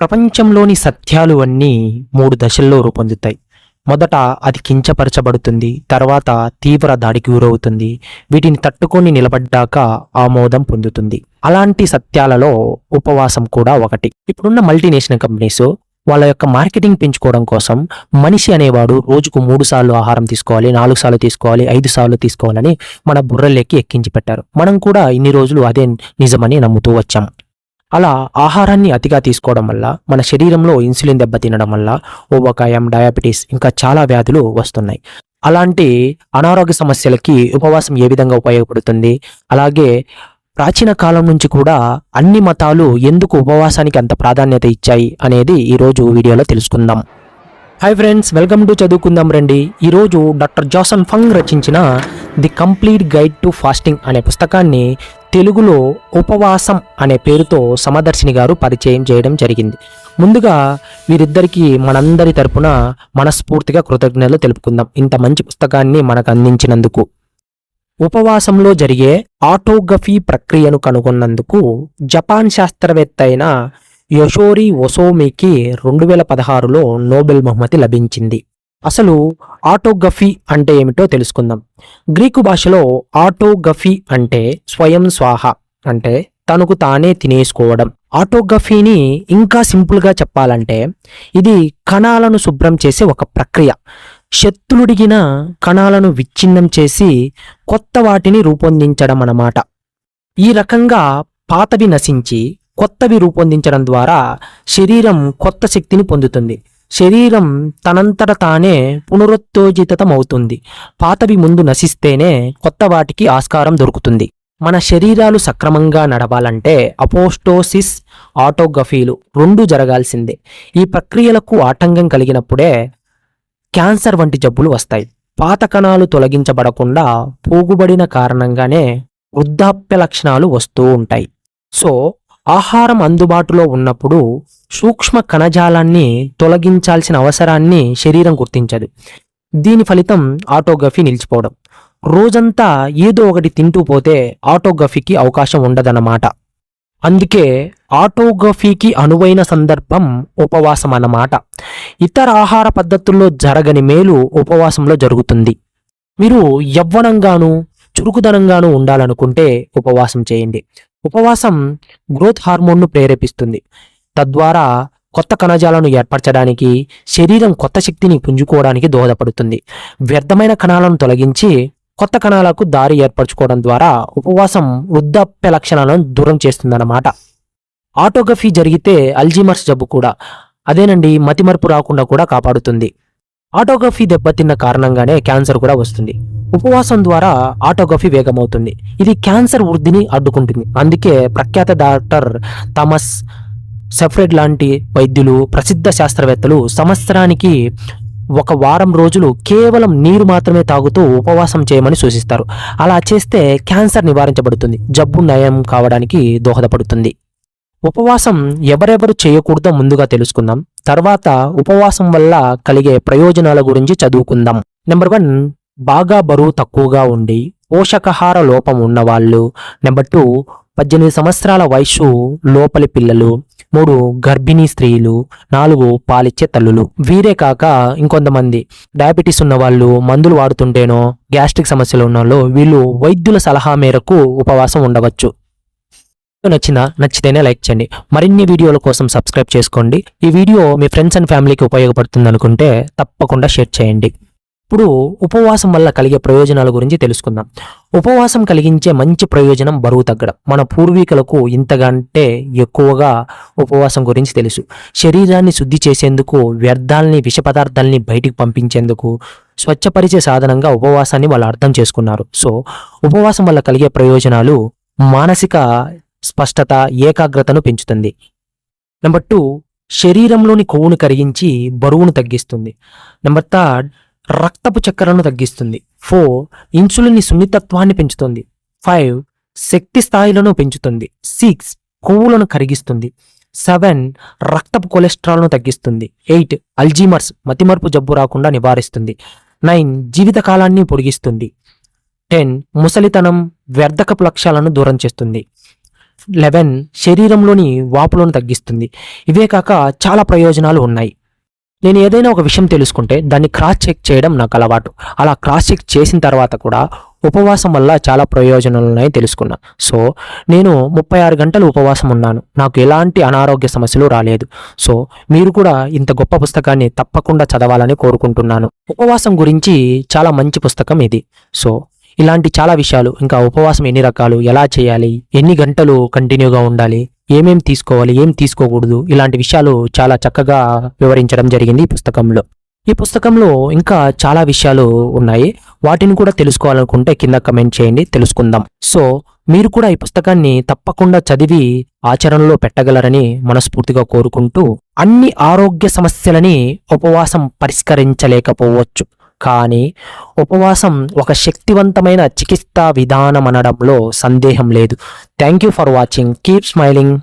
ప్రపంచంలోని సత్యాలు అన్నీ మూడు దశల్లో రూపొందుతాయి. మొదట అది కించపరచబడుతుంది తర్వాత తీవ్ర దాడికి గురవుతుంది వీటిని తట్టుకొని నిలబడ్డాక ఆమోదం పొందుతుంది. అలాంటి సత్యాలలో ఉపవాసం కూడా ఒకటి. ఇప్పుడున్న మల్టీనేషనల్ కంపెనీస్ వాళ్ళ యొక్క మార్కెటింగ్ పెంచుకోవడం కోసం మనిషి అనేవాడు రోజుకు మూడు సార్లు ఆహారం తీసుకోవాలి నాలుగు సార్లు తీసుకోవాలి ఐదు సార్లు తీసుకోవాలని మన బుర్రలోకి ఎక్కించి పెట్టారు. మనం కూడా ఇన్ని రోజులు అదే నిజమని నమ్ముతూ వచ్చాం. అలా ఆహారాన్ని అతిగా తీసుకోవడం వల్ల మన శరీరంలో ఇన్సులిన్ దెబ్బతినడం వల్ల ఓబకాయం డయాబెటీస్ ఇంకా చాలా వ్యాధులు వస్తున్నాయి. అలాంటి అనారోగ్య సమస్యలకి ఉపవాసం ఏ విధంగా ఉపయోగపడుతుంది? అలాగే ప్రాచీన కాలం నుంచి కూడా అన్ని మతాలు ఎందుకు ఉపవాసానికి అంత ప్రాధాన్యత ఇచ్చాయి అనేది ఈరోజు వీడియోలో తెలుసుకుందాం. హాయ్ ఫ్రెండ్స్ వెల్కమ్ టు చదువుకుందాం రండి. ఈరోజు డాక్టర్ జాసన్ ఫంగ్ రచించిన the complete guide to fasting అనే పుస్తకాన్ని తెలుగులో ఉపవాసం అనే పేరుతో సమదర్శిని గారు పరిచయం చేయడం జరిగింది. ముందుగా వీరిద్దరికీ మనందరి తరపున మనస్ఫూర్తిగా కృతజ్ఞతలు తెలుపుకుందాం. ఇంత మంచి పుస్తకాన్ని మనకు అందించినందుకు. ఉపవాసంలో జరిగే ఆటోగ్రఫీ ప్రక్రియను కనుగొన్నందుకు జపాన్ శాస్త్రవేత్త అయిన యశోరి ఒసోమికి రెండు వేల పదహారులో నోబెల్ బహుమతి లభించింది. అసలు ఆటోగఫీ అంటే ఏమిటో తెలుసుకుందాం. గ్రీకు భాషలో ఆటోగఫీ అంటే స్వయం స్వాహ అంటే తనకు తానే తినేసుకోవడం. ఆటోగఫీని ఇంకా సింపుల్గా చెప్పాలంటే ఇది కణాలను శుభ్రం చేసే ఒక ప్రక్రియ. శత్రుడిగిన కణాలను విచ్ఛిన్నం చేసి కొత్త వాటిని రూపొందించడం అన్నమాట. ఈ రకంగా పాతవి నశించి కొత్తవి రూపొందించడం ద్వారా శరీరం కొత్త శక్తిని పొందుతుంది. శరీరం తనంతట తానే పునరుత్తేజితమవుతుంది. పాతవి ముందు నశిస్తేనే కొత్త వాటికి ఆస్కారం దొరుకుతుంది. మన శరీరాలు సక్రమంగా నడవాలంటే అపోస్టోసిస్ ఆటోగ్రఫీలు రెండు జరగాల్సిందే. ఈ ప్రక్రియలకు ఆటంకం కలిగినప్పుడే క్యాన్సర్ వంటి జబ్బులు వస్తాయి. పాత కణాలు తొలగించబడకుండా పోగుబడిన కారణంగానే వృద్ధాప్య లక్షణాలు వస్తూ ఉంటాయి. సో ఆహారం అందుబాటులో ఉన్నప్పుడు సూక్ష్మ కణజాలాన్ని తొలగించాల్సిన అవసరాన్ని శరీరం గుర్తించదు. దీని ఫలితం ఆటోగ్రఫీ నిలిచిపోవడం. రోజంతా ఏదో ఒకటి తింటూ పోతే ఆటోగ్రఫీకి అవకాశం ఉండదన్నమాట. అందుకే ఆటోగ్రఫీకి అనువైన సందర్భం ఉపవాసం అన్నమాట. ఇతర ఆహార పద్ధతుల్లో జరగని మేలు ఉపవాసంలో జరుగుతుంది. మీరు యవ్వనంగాను చురుకుదనంగాను ఉండాలనుకుంటే ఉపవాసం చేయండి. ఉపవాసం గ్రోత్ హార్మోన్ను ప్రేరేపిస్తుంది. తద్వారా కొత్త కణజాలను ఏర్పరచడానికి శరీరం కొత్త శక్తిని పుంజుకోవడానికి దోహదపడుతుంది. వ్యర్థమైన కణాలను తొలగించి కొత్త కణాలకు దారి ఏర్పరచుకోవడం ద్వారా ఉపవాసం వృద్ధాప్య లక్షణాలను దూరం చేస్తుందన్నమాట. ఆటోగ్రఫీ జరిగితే అల్జీమర్స్ జబ్బు కూడా అదేనండి మతిమరుపు రాకుండా కూడా కాపాడుతుంది. ఆటోగ్రఫీ దెబ్బతిన్న కారణంగానే క్యాన్సర్ కూడా వస్తుంది. ఉపవాసం ద్వారా ఆటోగ్రఫీ వేగమవుతుంది. ఇది క్యాన్సర్ వృద్ధిని అడ్డుకుంటుంది. అందుకే ప్రఖ్యాత డాక్టర్ థమస్ సెఫ్రెడ్ లాంటి వైద్యులు ప్రసిద్ధ శాస్త్రవేత్తలు సంవత్సరానికి ఒక వారం రోజులు కేవలం నీరు మాత్రమే తాగుతూ ఉపవాసం చేయమని సూచిస్తారు. అలా చేస్తే క్యాన్సర్ నివారించబడుతుంది. జబ్బు నయం కావడానికి దోహదపడుతుంది. ఉపవాసం ఎవరెవరు చేయకూడదో ముందుగా తెలుసుకుందాం. తర్వాత ఉపవాసం వల్ల కలిగే ప్రయోజనాల గురించి చదువుకుందాం. నెంబర్ వన్ బాగా బరువు తక్కువగా ఉండి పోషకాహార లోపం ఉన్నవాళ్ళు. నెంబర్ టూ పద్దెనిమిది సంవత్సరాల వయసు లోపలి పిల్లలు. మూడు గర్భిణీ స్త్రీలు. నాలుగు పాలిచ్చే తల్లులు. వీరే కాక ఇంకొంతమంది. డయాబెటీస్ ఉన్న వాళ్ళు మందులు వాడుతుంటేనో గ్యాస్ట్రిక్ సమస్యలు ఉన్న వాళ్ళు వీళ్ళు వైద్యుల సలహా మేరకు ఉపవాసం ఉండవచ్చు. నచ్చిందా నచ్చితేనే లైక్ చేయండి. మరిన్ని వీడియోల కోసం సబ్స్క్రైబ్ చేసుకోండి. ఈ వీడియో మీ ఫ్రెండ్స్ అండ్ ఫ్యామిలీకి ఉపయోగపడుతుంది అనుకుంటే తప్పకుండా షేర్ చేయండి. ఇప్పుడు ఉపవాసం వల్ల కలిగే ప్రయోజనాల గురించి తెలుసుకుందాం. ఉపవాసం కలిగించే మంచి ప్రయోజనం బరువు తగ్గడం. మన పూర్వీకులకు ఇంతకంటే ఎక్కువగా ఉపవాసం గురించి తెలుసు. శరీరాన్ని శుద్ధి చేసేందుకు వ్యర్థాలని విష పదార్థాలని బయటికి పంపించేందుకు స్వచ్ఛపరిచే సాధనంగా ఉపవాసాన్ని వాళ్ళు అర్థం చేసుకున్నారు. సో ఉపవాసం వల్ల కలిగే ప్రయోజనాలు మానసిక స్పష్టత ఏకాగ్రతను పెంచుతుంది. నెంబర్ టూ శరీరంలోని కొవ్వును కరిగించి బరువును తగ్గిస్తుంది. నెంబర్ థర్డ్ రక్తపు చక్కెరను తగ్గిస్తుంది. ఫోర్ ఇన్సులిన్ సున్నితత్వాన్ని పెంచుతుంది. ఫైవ్ శక్తి స్థాయిలను పెంచుతుంది. సిక్స్ కొవ్వులను కరిగిస్తుంది. సెవెన్ రక్తపు కొలెస్ట్రాల్ను తగ్గిస్తుంది. ఎయిట్ అల్జీమర్స్ మతిమరుపు జబ్బు రాకుండా నివారిస్తుంది. నైన్ జీవితకాలాన్ని పొడిగిస్తుంది. టెన్ ముసలితనం వ్యర్థకపు లక్ష్యాలను దూరం చేస్తుంది. లెవెన్ శరీరంలోని వాపులను తగ్గిస్తుంది. ఇవే కాక చాలా ప్రయోజనాలు ఉన్నాయి. నేను ఏదైనా ఒక విషయం తెలుసుకుంటే దాన్ని క్రాస్ చెక్ చేయడం నాకు అలవాటు. అలా క్రాస్ చెక్ చేసిన తర్వాత కూడా ఉపవాసం వల్ల చాలా ప్రయోజనాలు ఉన్నాయని తెలుసుకున్నా. సో నేను ముప్పై ఆరు గంటలు ఉపవాసం ఉన్నాను. నాకు ఎలాంటి అనారోగ్య సమస్యలు రాలేదు. సో మీరు కూడా ఇంత గొప్ప పుస్తకాన్ని తప్పకుండా చదవాలని కోరుకుంటున్నాను. ఉపవాసం గురించి చాలా మంచి పుస్తకం ఇది. సో ఇలాంటి చాలా విషయాలు ఇంకా ఉపవాసం ఎన్ని రకాలు ఎలా చేయాలి ఎన్ని గంటలు కంటిన్యూగా ఉండాలి ఏమేం తీసుకోవాలి ఏం తీసుకోకూడదు ఇలాంటి విషయాలు చాలా చక్కగా వివరించడం జరిగింది ఈ పుస్తకంలో. ఈ పుస్తకంలో ఇంకా చాలా విషయాలు ఉన్నాయి. వాటిని కూడా తెలుసుకోవాలనుకుంటే కింద కమెంట్ చేయండి తెలుసుకుందాం. సో మీరు కూడా ఈ పుస్తకాన్ని తప్పకుండా చదివి ఆచరణలో పెట్టగలరని మనస్ఫూర్తిగా కోరుకుంటూ అన్ని ఆరోగ్య సమస్యలని ఉపవాసం పరిష్కరించలేకపోవచ్చు. కానీ ఉపవాసం ఒక శక్తివంతమైన చికిత్సా విధానం అనడంలో సందేహం లేదు. Thank you for watching. Keep smiling.